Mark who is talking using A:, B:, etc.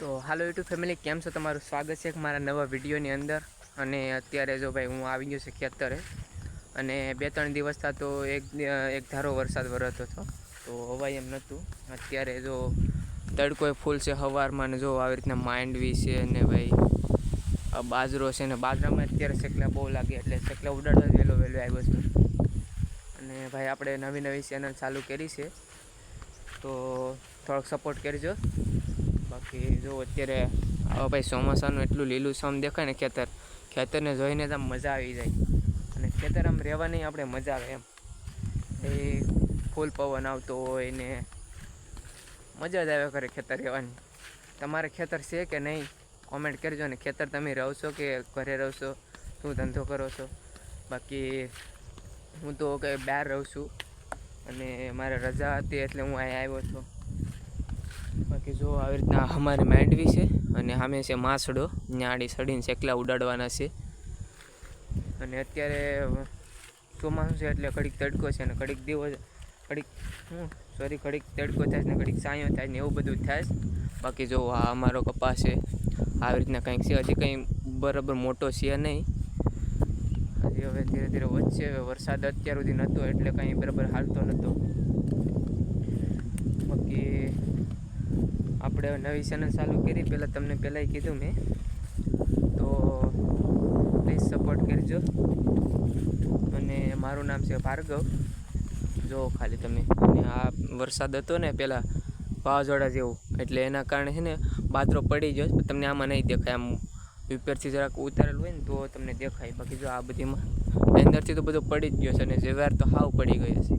A: તો હાલો YouTube family, કેમ છો? તમારું સ્વાગત છે મારા નવા વિડીયોની અંદર. અને અત્યારે જો ભાઈ હું આવી ગયો છે ખેતરે. અને બે ત્રણ દિવસ થા તો એક એક ધારો વરસાદ વરસતો હતો. તો હવાય એમ નહોતું. અત્યારે જો તડકો ફૂલ છે સવારમાં ને જો આવી રીતના માંડવી છે ને ભાઈ બાજરો છે ને બાજરામાં અત્યારે શેકલા બહુ લાગે એટલે શેકલા ઉડાડવા વહેલો વહેલો આવ્યો છે. અને ભાઈ આપણે નવી નવી ચેનલ ચાલુ કરી છે. તો થોડોક સપોર્ટ કરજો. બાકી જો અત્યારે હવે ભાઈ ચોમાસાનું એટલું લીલું સમ દેખાય ને ખેતર, ખેતરને જોઈને જ આમ મજા આવી જાય. અને ખેતર આમ રહેવાની આપણે મજા આવે એમ. એ ફૂલ પવન આવતો હોય ને મજા જ આવે કરે ખેતર રહેવાની. તમારે ખેતર છે કે નહીં કોમેન્ટ કરજો ને ખેતર તમે રહો છો કે ઘરે રહો છો, શું ધંધો કરો છો? બાકી હું તો કંઈ બહાર રહું છું અને મારે રજા હતી એટલે હું અહીંયા આવ્યો છું. બાકી જો આવી રીતના અમારે માંડવી છે અને સામે છે માસડો ન્યાડી સડીને શેકલા ઉડાડવાના છે. અને અત્યારે ચોમાસું છે એટલે કડીક તડકો છે ને કડીક દિવસ, ઘડીક, હું સોરી કડીક તડકો થાય છે ને કડીક સાંયો થાય ને એવું બધું થાય છે. બાકી જો આ અમારો કપાસ છે, આવી રીતના કંઈક છે, હજી કંઈ બરાબર મોટો છે નહીં. હજી હવે ધીરે ધીરે વધશે, હવે વરસાદ અત્યાર સુધી નહોતો એટલે કંઈ બરાબર હાલતો નહોતો. બાકી આપણે નવી ચેનલ ચાલુ કરી. પહેલાં તમને પહેલાંય કીધું મેં. તો પ્લીઝ સપોર્ટ કરજો. અને મારું નામ છે ભાર્ગવ. જો ખાલી તમે અને આ વરસાદ હતો ને પહેલાં વાવાઝોડા જેવું, એટલે એના કારણે છે ને બાદરો પડી ગયો. તમને આમાં નહીં દેખાય. આમ ઉપરથી જરાક ઉતારેલું હોય ને તો તમને દેખાય. બાકી જો આ બધીમાં અંદરથી તો બધું પડી જ ગયો છે અને જેવાર તો હાવ પડી ગયો છે.